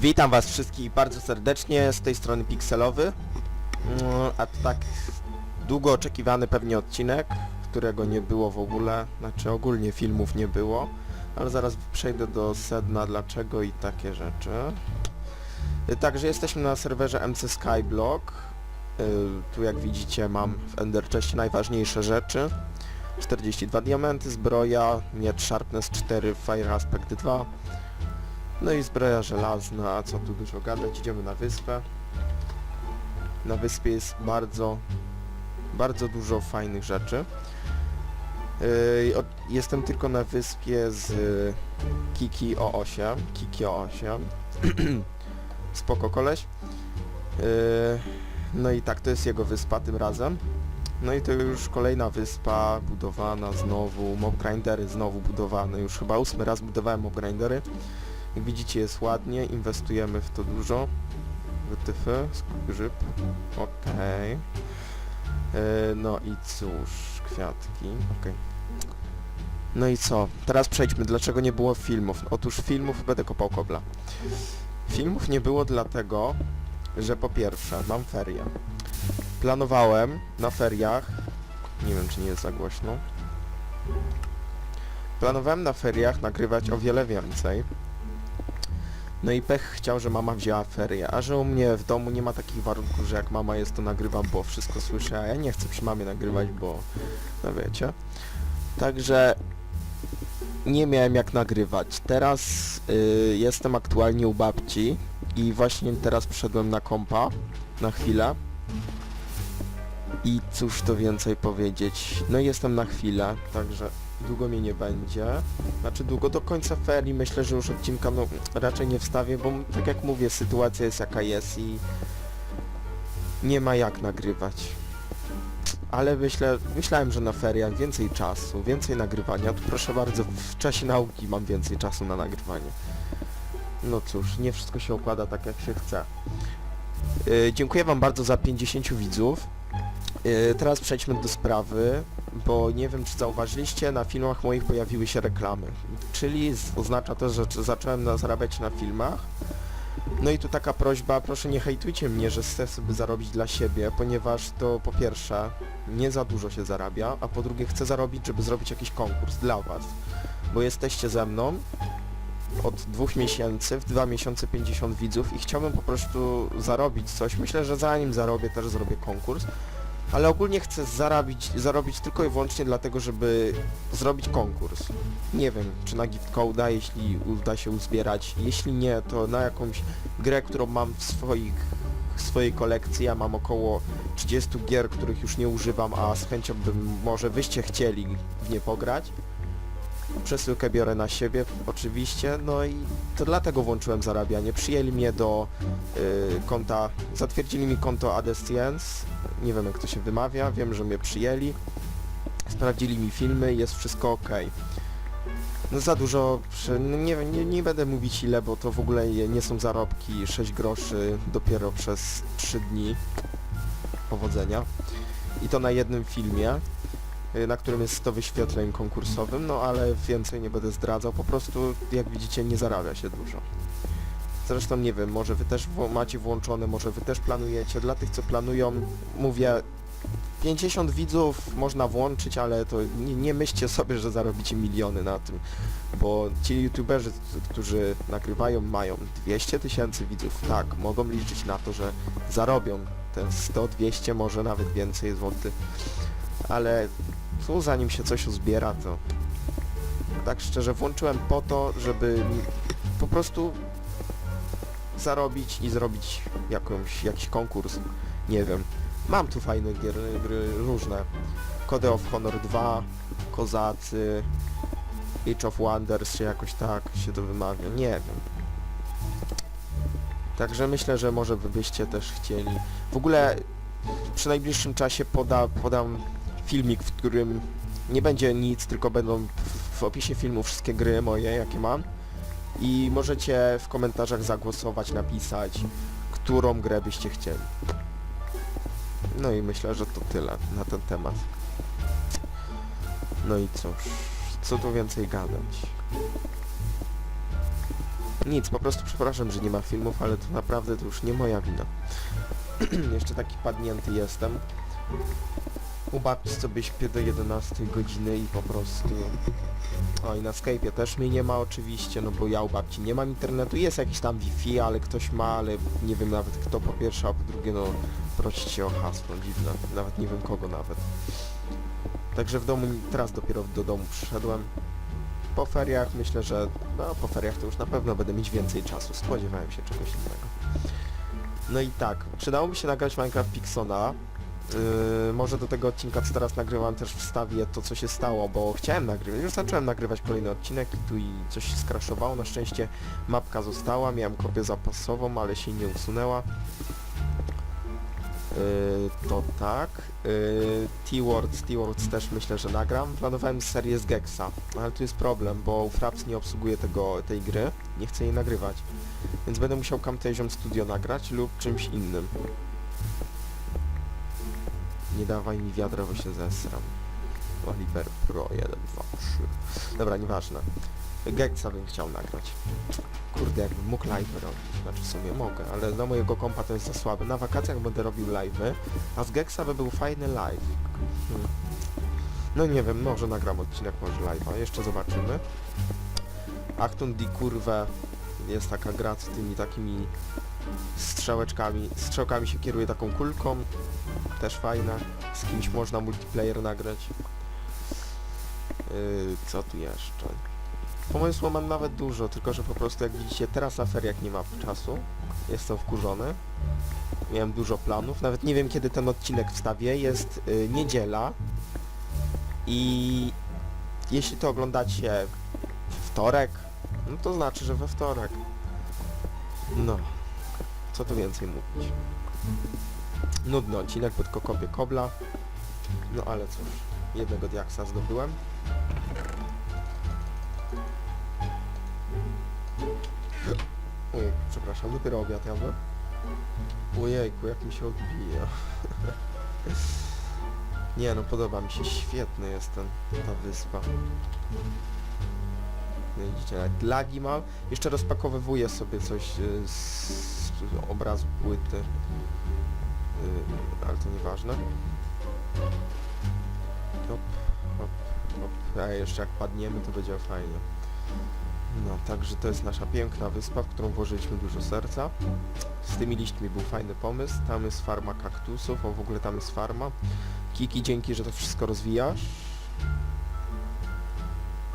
Witam was wszystkich bardzo serdecznie, z tej strony Pixelowy. Mm, A tak długo oczekiwany pewnie odcinek, którego nie było w ogóle, znaczy ogólnie filmów nie było, ale zaraz przejdę do sedna dlaczego i takie rzeczy. Także jesteśmy na serwerze MC Skyblock. Y, Tu jak widzicie mam w Ender Chestie najważniejsze rzeczy. 42 diamenty, zbroja, miecz Sharpness 4, Fire Aspect 2, no i zbroja żelazna, a co tu dużo gadać, idziemy na wyspę. Na wyspie jest bardzo, bardzo dużo fajnych rzeczy. O- jestem tylko na wyspie z y, Kiki O8, Kiki O8. Spoko koleś. No i tak, to jest jego wyspa tym razem. No i to już kolejna wyspa budowana znowu, mob grindery znowu budowane, już chyba ósmy raz budowałem mob grindery. Jak widzicie jest ładnie, inwestujemy w to dużo. Wytyfy, grzyb, okej. Yy, No i cóż, kwiatki, okej. No i co? Teraz przejdźmy, dlaczego nie było filmów? Otóż filmów będę kopał kobla. Filmów nie było dlatego, że po pierwsze, mam ferie. Planowałem na feriach, nie wiem czy nie jest za głośno, planowałem na feriach nagrywać o wiele więcej, no i pech chciał, że mama wzięła ferie, a że u mnie w domu nie ma takich warunków, że jak mama jest to nagrywam, bo wszystko słyszę, a ja nie chcę przy mamie nagrywać, bo no wiecie. Także nie miałem jak nagrywać. Teraz y, jestem aktualnie u babci i właśnie teraz przyszedłem na kompa na chwilę. I cóż to więcej powiedzieć. No jestem na chwilę, także długo mnie nie będzie. Znaczy długo do końca ferii myślę, że już odcinka no raczej nie wstawię, bo tak jak mówię, sytuacja jest jaka jest i nie ma jak nagrywać. Ale myślę, myślałem, że na feriach więcej czasu, więcej nagrywania. Proszę bardzo, w czasie nauki mam więcej czasu na nagrywanie. No cóż, nie wszystko się układa tak jak się chce. Yy, dziękuję wam bardzo za 50 widzów. Yy, teraz przejdźmy do sprawy, bo nie wiem czy zauważyliście, na filmach moich pojawiły się reklamy. Czyli oznacza to, że zacząłem zarabiać na filmach. No i tu taka prośba, proszę nie hejtujcie mnie, że chcę sobie zarobić dla siebie, ponieważ to po pierwsze nie za dużo się zarabia, a po drugie chcę zarobić, żeby zrobić jakiś konkurs dla was. Bo jesteście ze mną od dwóch miesięcy, w dwa miesiące 50 widzów i chciałbym po prostu zarobić coś. Myślę, że zanim zarobię też zrobię konkurs. Ale ogólnie chcę zarabić, zarobić tylko i wyłącznie dlatego, żeby zrobić konkurs. Nie wiem, czy na gift code'a, jeśli uda się uzbierać. Jeśli nie, to na jakąś grę, którą mam w swoich, w swojej kolekcji. Ja mam około 30 gier, których już nie używam, a z chęcią bym może wyście chcieli w nie pograć. Przesyłkę biorę na siebie oczywiście, no i to dlatego włączyłem zarabianie. Przyjęli mnie do y, konta, zatwierdzili mi konto Adescience, nie wiem jak to się wymawia, wiem, że mnie przyjęli. Sprawdzili mi filmy, jest wszystko ok. No za dużo, no nie, nie, nie będę mówić ile, bo to w ogóle nie są zarobki, 6 groszy dopiero przez 3 dni. Powodzenia. I to na jednym filmie, na którym jest 100 wyświetleń konkursowym, no ale więcej nie będę zdradzał, po prostu jak widzicie nie zarabia się dużo. Zresztą nie wiem, może wy też macie włączone, może wy też planujecie. Dla tych co planują, mówię 50 widzów można włączyć, ale to nie, nie myślcie sobie, że zarobicie miliony na tym, bo ci youtuberzy, którzy nagrywają mają 200 tysięcy widzów, tak, mogą liczyć na to, że zarobią te 100, 200, może nawet więcej złotych, ale tu zanim się coś uzbiera, to tak szczerze włączyłem po to, żeby po prostu zarobić i zrobić jakąś, jakiś konkurs, nie wiem. Mam tu fajne gier, gry różne. Code of Honor 2, Kozacy, Age of Wonders, czy jakoś tak się to wymawia, nie wiem. Także myślę, że może byście też chcieli. W ogóle przy najbliższym czasie poda, podam filmik, w którym nie będzie nic, tylko będą w, opisie filmu wszystkie gry moje, jakie mam. I możecie w komentarzach zagłosować, napisać, którą grę byście chcieli. No i myślę, że to tyle na ten temat. No i cóż, co tu więcej gadać? Nic, po prostu przepraszam, że nie ma filmów, ale to naprawdę to już nie moja wina. Jeszcze taki padnięty jestem. U babci sobie śpię do 11 godziny i po prostu... O i na Skype'ie też mnie nie ma oczywiście, no bo ja u babci nie mam internetu. Jest jakiś tam Wi-Fi, ale ktoś ma, ale nie wiem nawet kto po pierwsze, a po drugie no prosić się o hasło, dziwne. Nawet nie wiem kogo nawet. Także w domu, teraz dopiero do domu przyszedłem. Po feriach myślę, że no po feriach to już na pewno będę mieć więcej czasu. Spodziewałem się czegoś innego. No i tak, przydałoby się nagrać Minecraft Pixona. Yy, może do tego odcinka, co teraz nagrywam, też wstawię to, co się stało, bo chciałem nagrywać. Już zacząłem nagrywać kolejny odcinek i tu i coś się skraszowało. Na szczęście mapka została, miałem kopię zapasową, ale się nie usunęła. Yy, to tak. Yy, T-Words, T-Words też myślę, że nagram. Planowałem serię z Gexa, ale tu jest problem, bo Fraps nie obsługuje tego, tej gry, nie chce jej nagrywać. Więc będę musiał Camtasia Studio nagrać lub czymś innym. Nie dawaj mi wiadra, bo się zesram. Oliver Pro 1, 2, 3. Dobra, nieważne. Gexa bym chciał nagrać. Kurde, jakbym mógł live robić. Znaczy w sumie mogę, ale na mojego kompa to jest za słaby. Na wakacjach będę robił live'y, a z Gexa by był fajny live. Hmm. No nie wiem, może nagram odcinek, może live'a. Jeszcze zobaczymy. Achtung die Kurve jest taka gra z tymi takimi strzałeczkami. Strzałkami się kieruje taką kulką. Też fajna. Z kimś można multiplayer nagrać. Yy, co tu jeszcze? Pomysłu mam nawet dużo, tylko że po prostu jak widzicie teraz na feriach nie ma czasu. Jestem wkurzony. Miałem dużo planów. Nawet nie wiem kiedy ten odcinek wstawię. Jest y, niedziela. I jeśli to oglądacie we wtorek, no to znaczy, że we wtorek. No. Co tu więcej mówić? Nudny odcinek, bo tylko kopię kobla. No ale cóż, jednego diaksa zdobyłem. Ojej, przepraszam, dopiero obiad jadłem. Ojejku, jak mi się odbija. Nie no, podoba mi się, świetny jest ten, ta wyspa. No Widzicie, nawet lagi mam. Jeszcze rozpakowywuję sobie coś z, z obrazu płyty. Y, ale to nieważne. Hop, hop, hop. A jeszcze jak padniemy, to będzie fajnie. No, także to jest nasza piękna wyspa, w którą włożyliśmy dużo serca. Z tymi liśćmi był fajny pomysł. Tam jest farma kaktusów, o w ogóle tam jest farma. Kiki, dzięki, że to wszystko rozwijasz.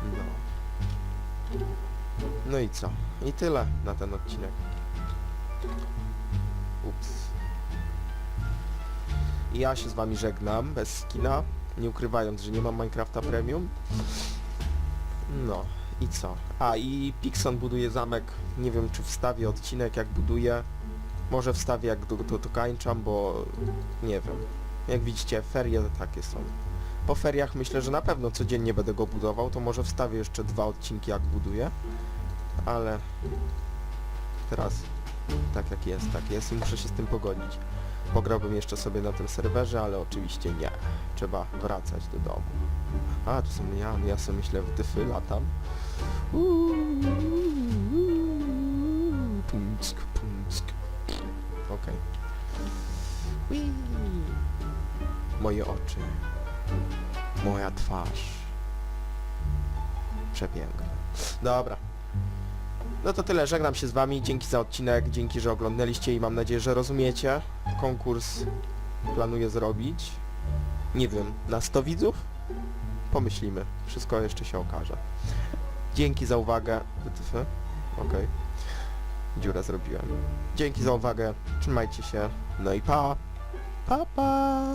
No. No i co? I tyle na ten odcinek. Ups. Ja się z wami żegnam, bez skina, nie ukrywając, że nie mam Minecrafta Premium. No. I co? A i Pixon buduje zamek. Nie wiem czy wstawię odcinek jak buduje. Może wstawię jak to, to, to kańczam, bo nie wiem. Jak widzicie, ferie takie są. Po feriach myślę, że na pewno codziennie będę go budował, to może wstawię jeszcze dwa odcinki jak buduję. Ale teraz tak jak jest, tak jest i muszę się z tym pogodzić. Pograłbym jeszcze sobie na tym serwerze, ale oczywiście nie. Trzeba wracać do domu. A, tu są ja, ja sobie myślę w tyfy latam. Pumck, pumck. Okej. Ui. Moje oczy. Moja twarz. Przepiękna. Dobra. No to tyle, żegnam się z wami, dzięki za odcinek, dzięki, że oglądaliście i mam nadzieję, że rozumiecie. Konkurs planuję zrobić, nie wiem, na 100 widzów? Pomyślimy, wszystko jeszcze się okaże. Dzięki za uwagę. Okej, okay. dziurę zrobiłem. Dzięki za uwagę, trzymajcie się, no i pa! Pa, pa!